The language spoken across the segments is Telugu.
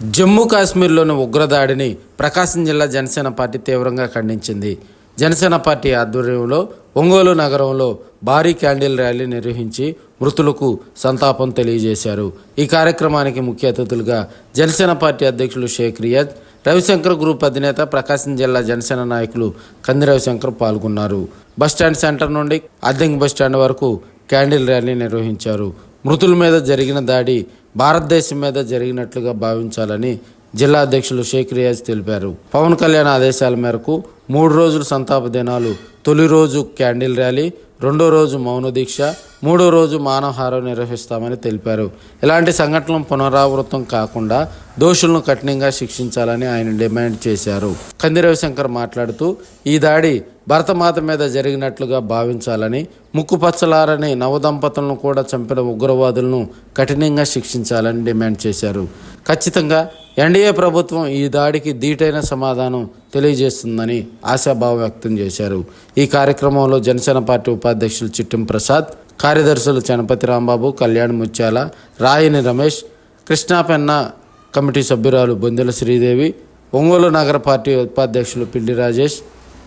జమ్మూ కాశ్మీర్లోని ఉగ్రదాడిని ప్రకాశం జిల్లా జనసేన పార్టీ తీవ్రంగా ఖండించింది. జనసేన పార్టీ ఆధ్వర్యంలో ఒంగోలు నగరంలో భారీ క్యాండిల్ ర్యాలీ నిర్వహించి మృతులకు సంతాపం తెలియజేశారు. ఈ కార్యక్రమానికి ముఖ్య అతిథులుగా జనసేన పార్టీ అధ్యక్షులు షేక్ రియాజ్ రవిశంకర్ గ్రూప్ అధినేత ప్రకాశం జిల్లా జనసేన నాయకులు కంది రవిశంకర్ పాల్గొన్నారు. బస్టాండ్ సెంటర్ నుండి అద్దెంకి బస్టాండ్ వరకు క్యాండిల్ ర్యాలీ నిర్వహించారు. మృతుల మీద జరిగిన దాడి భారతదేశం మీద జరిగినట్లుగా భావించాలని జిల్లా అధ్యక్షులు షేక్ రియాజ్ తెలిపారు. పవన్ కళ్యాణ్ ఆదేశాల మేరకు మూడు రోజులు సంతాప దినాలు తొలి రోజు క్యాండిల్ ర్యాలీ రెండో రోజు మౌన దీక్ష మూడో రోజు మానవహారం నిర్వహిస్తామని తెలిపారు. ఇలాంటి సంఘటనలు పునరావృతం కాకుండా దోషులను కఠినంగా శిక్షించాలని ఆయన డిమాండ్ చేశారు. కంది రవిశంకర్ మాట్లాడుతూ ఈ దాడి భరతమాత మీద జరిగినట్లుగా భావించాలని ముక్కుపచ్చలారని నవదంపతులను కూడా చంపిన ఉగ్రవాదులను కఠినంగా శిక్షించాలని డిమాండ్ చేశారు. ఖచ్చితంగా ఎన్డీఏ ప్రభుత్వం ఈ దాడికి ధీటైన సమాధానం తెలియజేస్తుందని ఆశాభావం వ్యక్తం చేశారు. ఈ కార్యక్రమంలో జనసేన పార్టీ ఉపాధ్యక్షులు చిట్టం ప్రసాద్ కార్యదర్శులు చనపతి రాంబాబు కళ్యాణ్ ముత్యాల రాయని రమేష్ కృష్ణాపెన్న కమిటీ సభ్యురాలు బొందెల శ్రీదేవి ఒంగోలు నగర పార్టీ ఉపాధ్యక్షులు పిల్లి రాజేష్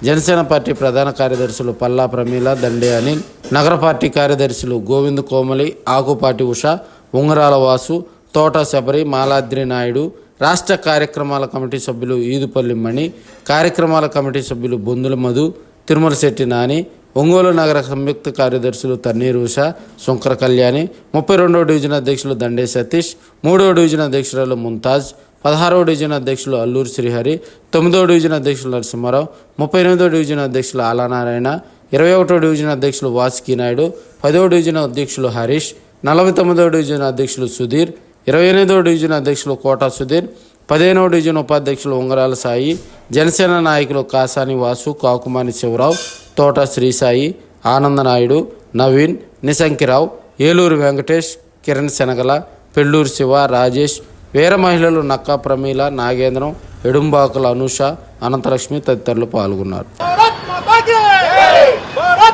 జనసేన పార్టీ ప్రధాన కార్యదర్శులు పల్లా ప్రమీల దండే అనిల్ నగర పార్టీ కార్యదర్శులు గోవింద్ కోమలి ఆకుపాటి ఉష ఉంగరాల వాసు తోట శబరి మాలాద్రి నాయుడు రాష్ట్ర కార్యక్రమాల కమిటీ సభ్యులు ఈదుపల్లి మణి కార్యక్రమాల కమిటీ సభ్యులు బొందుల మధు తిరుమల శెట్టి నాని ఒంగోలు నగర సంయుక్త కార్యదర్శులు తన్నీర్ ఉష శంకర కళ్యాణి ముప్పై రెండవ డివిజన్ అధ్యక్షులు దండే సతీష్ మూడవ డివిజన్ అధ్యక్షురాలు ముంతాజ్ పదహారవ డివిజన్ అధ్యక్షులు అల్లూరు శ్రీహరి తొమ్మిదవ డివిజన్ అధ్యక్షులు నరసింహారావు ముప్పై ఎనిమిదవ డివిజన్ అధ్యక్షులు ఆలానారాయణ ఇరవై ఒకటో డివిజన్ అధ్యక్షులు వాసుకి నాయుడు పదవ డివిజన్ అధ్యక్షులు హరీష్ నలభై తొమ్మిదవ డివిజన్ అధ్యక్షులు సుధీర్ ఇరవై ఎనిమిదవ డివిజన్ అధ్యక్షులు కోటా సుధీర్ పదిహేనవ డివిజన్ ఉపాధ్యక్షులు ఉంగరాల సాయి జనసేన నాయకులు కాసాని వాసు కాకుమాని శివరావు తోట శ్రీసాయి ఆనందనాయుడు నవీన్ నిశంకిరావు ఏలూరు వెంకటేష్ కిరణ్ శనగల పెళ్ళూరు శివ రాజేష్ వీర మహిళలు నక్కా ప్రమీల నాగేంద్రం ఎడుంబాకుల అనుష అనంతలక్ష్మి తదితరులు పాల్గొన్నారు. భారత్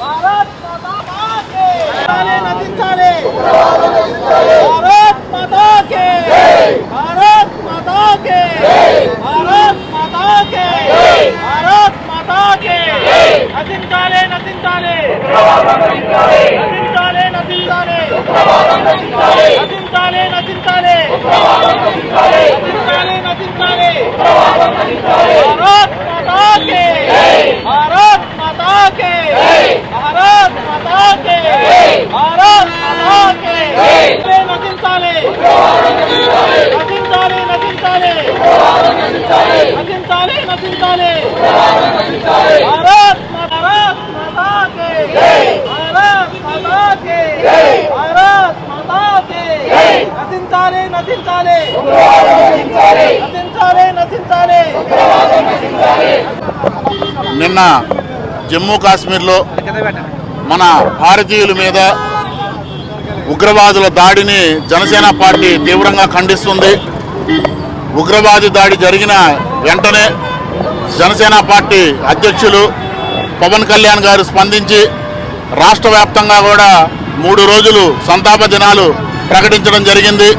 నశించాలి నశించాలి. నశించాలి. నశించాలి భారత్ మాతాకే. భారత్ మాతాకే. భారత్ మాతాకే. భారత్ మాతాకే. నశించాలి. నిన్న జమ్మూ కాశ్మీర్లో మన భారతీయుల మీద ఉగ్రవాదుల దాడిని జనసేన పార్టీ తీవ్రంగా ఖండిస్తుంది. ఉగ్రవాది దాడి జరిగిన వెంటనే జనసేన పార్టీ అధ్యక్షులు పవన్ కళ్యాణ్ గారు స్పందించి రాష్ట్ర వ్యాప్తంగా కూడా మూడు రోజులు సంతాప దినాలు ప్రకటించడం జరిగింది.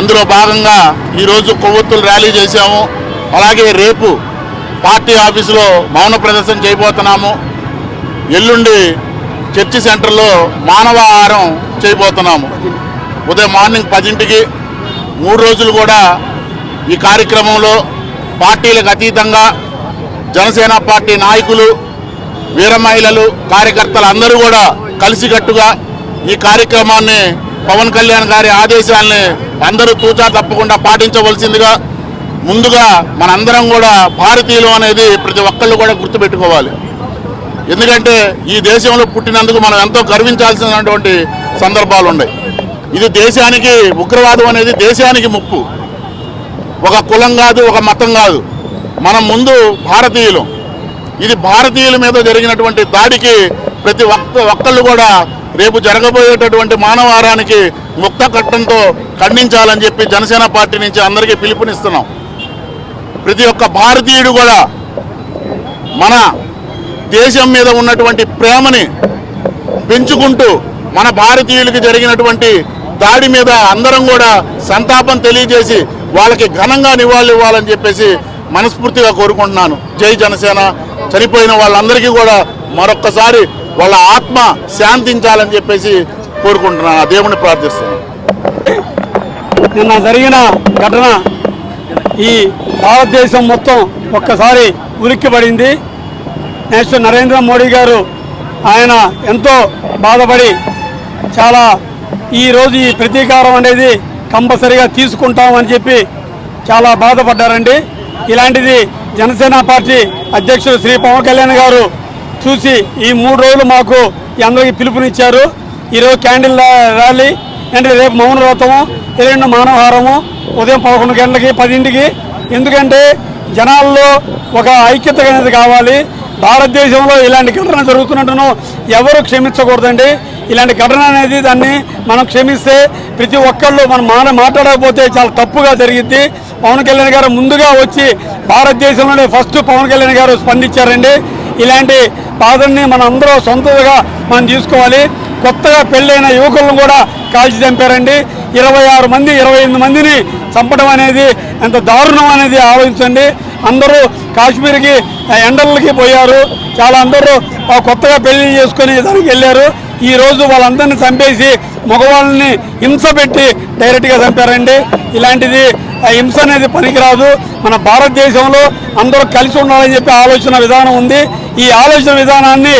అందులో భాగంగా ఈరోజు కొవ్వొత్తులు ర్యాలీ చేశాము. అలాగే రేపు పార్టీ ఆఫీసులో మౌన ప్రదర్శన చేయబోతున్నాము. ఎల్లుండి చర్చి సెంటర్లో మానవాహారం చేయబోతున్నాము. ఉదయం మార్నింగ్ పదింటికి మూడు రోజులు కూడా ఈ కార్యక్రమంలో పార్టీలకు అతీతంగా జనసేన పార్టీ నాయకులు వీర మహిళలు కార్యకర్తలు అందరూ కూడా కలిసికట్టుగా ఈ కార్యక్రమాన్ని పవన్ కళ్యాణ్ గారి ఆదేశాలని అందరూ తూచా తప్పకుండా పాటించవలసిందిగా ముందుగా మనందరం కూడా భారతీయులు అనేది ప్రతి ఒక్కళ్ళు కూడా గుర్తుపెట్టుకోవాలి. ఎందుకంటే ఈ దేశంలో పుట్టినందుకు మనం ఎంతో గర్వించాల్సినటువంటి సందర్భాలు ఉన్నాయి. ఇది దేశానికి ఉగ్రవాదం అనేది దేశానికి ముప్పు. ఒక కులం కాదు ఒక మతం కాదు. మనం ముందు భారతీయులు. ఇది భారతీయుల మీద జరిగినటువంటి దాడికి ప్రతి ఒక్క ఒక్కళ్ళు కూడా రేపు జరగబోయేటటువంటి మానవారానికి ముక్త కట్టంతో ఖండించాలని చెప్పి జనసేన పార్టీ నుంచి అందరికీ పిలుపునిస్తున్నాం. ప్రతి ఒక్క భారతీయుడు కూడా మన దేశం మీద ఉన్నటువంటి ప్రేమని పెంచుకుంటూ మన భారతీయులకి జరిగినటువంటి దాడి మీద అందరం కూడా సంతాపం తెలియజేసి వాళ్ళకి ఘనంగా నివాళులు ఇవ్వాలని చెప్పేసి మనస్ఫూర్తిగా కోరుకుంటున్నాను. జై జనసేన. చనిపోయిన వాళ్ళందరికీ కూడా మరొక్కసారి వాళ్ళ ఆత్మ శాంతించాలని చెప్పేసి కోరుకుంటున్నాను. ఆ దేవుని ప్రార్థిస్తున్నాను. నిన్న జరిగిన ఘటన ఈ భారతదేశం మొత్తం ఒక్కసారి ఉలిక్కిపడింది. నెక్స్ట్ నరేంద్ర మోడీ గారు ఆయన ఎంతో బాధపడి చాలా ఈరోజు ఈ ప్రతీకారం అనేది కంపల్సరిగా తీసుకుంటామని చెప్పి చాలా బాధపడ్డారండి. ఇలాంటిది జనసేన పార్టీ అధ్యక్షుడు శ్రీ పవన్ కళ్యాణ్ గారు చూసి ఈ మూడు రోజులు మాకు ఈ అందరికీ పిలుపునిచ్చారు. ఈరోజు క్యాండిల్ ర్యాలీ అంటే రేపు మౌన వ్రతము ఎల్లుండి మానవహారము ఉదయం పదకొండు గంటలకి పదింటికి. ఎందుకంటే జనాల్లో ఒక ఐక్యత అనేది కావాలి. భారతదేశంలో ఇలాంటి ఘటన జరుగుతున్నట్టును ఎవరు క్షమించకూడదండి. ఇలాంటి ఘటన అనేది దాన్ని మనం క్షమిస్తే ప్రతి ఒక్కళ్ళు మనం మాట మాట్లాడకపోతే చాలా తప్పుగా జరిగింది పవన్ కళ్యాణ్ గారు ముందుగా వచ్చి భారతదేశంలోనే ఫస్ట్ పవన్ కళ్యాణ్ గారు స్పందించారండి. ఇలాంటి బాధల్ని మనం అందరూ సొంతగా మనం తీసుకోవాలి కొత్తగా పెళ్ళైన యువకులను కూడా కాల్చి చంపారండి. ఇరవై ఆరు మంది ఇరవై ఎనిమిది మందిని చంపడం అనేది ఎంత దారుణం అనేది ఆలోచించండి. అందరూ కాశ్మీర్కి ఎండలకి పోయారు. చాలా అందరూ కొత్తగా పెళ్ళి చేసుకొని దానికి వెళ్ళారు. ఈ రోజు వాళ్ళందరినీ చంపేసి మగవాళ్ళని హింస పెట్టి డైరెక్ట్గా చంపారండి. ఇలాంటిది ఆ హింస అనేది పనికిరాదు. మన భారతదేశంలో అందరూ కలిసి ఉండాలని చెప్పి ఆలోచన విధానం ఉంది. ఈ ఆలోచన విధానాన్ని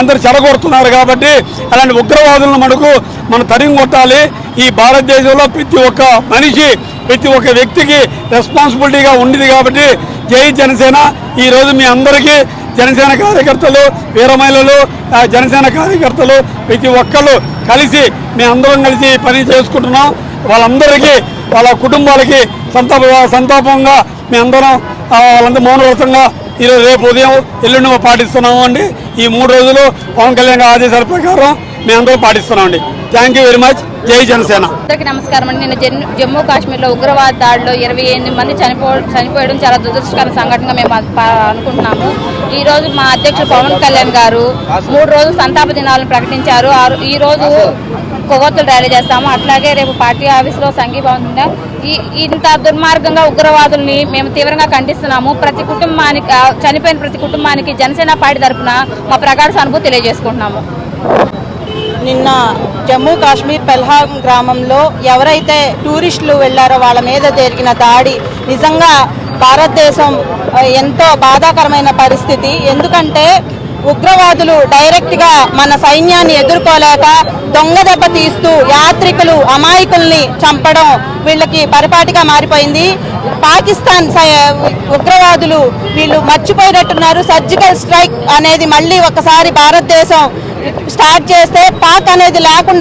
అందరు చెడగొడుతున్నారు కాబట్టి అలాంటి ఉగ్రవాదులను మనకు మనం తరిగి కొట్టాలి. ఈ భారతదేశంలో ప్రతి ఒక్క మనిషి ప్రతి ఒక్క వ్యక్తికి రెస్పాన్సిబిలిటీగా ఉండేది కాబట్టి జై జనసేన. ఈ రోజు మీ అందరికీ జనసేన కార్యకర్తలు వీరమహిళలు జనసేన కార్యకర్తలు ప్రతి ఒక్కళ్ళు కలిసి మేము అందరం కలిసి పని చేసుకుంటున్నాం. వాళ్ళందరికీ వాళ్ళ కుటుంబాలకి సంతాప సంతాపంగా మేమందరం అందరం వాళ్ళందరూ మౌనవ్రతంగా ఈరోజు రేపు ఉదయం ఎల్లుండి పాటిస్తున్నాము అండి ఈ మూడు రోజులు పవన్ కళ్యాణ్ ఆదేశాల ప్రకారం మేము పాటిస్తున్నామండి. థ్యాంక్ యూ వెరీ మచ్ జై జనసేన. అందరికీ నమస్కారం అండి. నిన్న జమ్మూ కాశ్మీర్లో ఉగ్రవాద దాడిలో ఇరవై ఎనిమిది మంది చనిపో చనిపోయడం చాలా దురదృష్టకర సంఘటనగా మేము అనుకుంటున్నాము. ఈ రోజు మా అధ్యక్షుడు పవన్ కళ్యాణ్ గారు మూడు రోజులు సంతాప దినాలను ప్రకటించారు. ఈ రోజు కొవ్వొత్తులు ర్యాలీ చేస్తాము. అట్లాగే రేపు పార్టీ ఆఫీస్లో సంఘీభావం ఈ ఇంత దుర్మార్గంగా ఉగ్రవాదుల్ని మేము తీవ్రంగా ఖండిస్తున్నాము. ప్రతి కుటుంబానికి చనిపోయిన ప్రతి కుటుంబానికి జనసేన పార్టీ తరఫున మా ప్రగాఢ సానుభూతి తెలియజేసుకుంటున్నాము. నిన్న జమ్మూ కాశ్మీర్ పెల్హాం గ్రామంలో ఎవరైతే టూరిస్టులు వెళ్ళారో వాళ్ళ మీద జరిగిన దాడి నిజంగా భారతదేశం ఎంతో బాధాకరమైన పరిస్థితి. ఎందుకంటే ఉగ్రవాదులు డైరెక్ట్గా మన సైన్యాన్ని ఎదుర్కోలేక దొంగ దెబ్బ తీస్తూ యాత్రికులు అమాయకుల్ని చంపడం వీళ్ళకి పరిపాటిగా మారిపోయింది. పాకిస్తాన్ సై- ఉగ్రవాదులు వీళ్ళు మర్చిపోయినట్టున్నారు. సర్జికల్ స్ట్రైక్ అనేది మళ్ళీ ఒకసారి భారతదేశం స్టార్ట్ చేస్తే పాక్ అనేది లేకుండా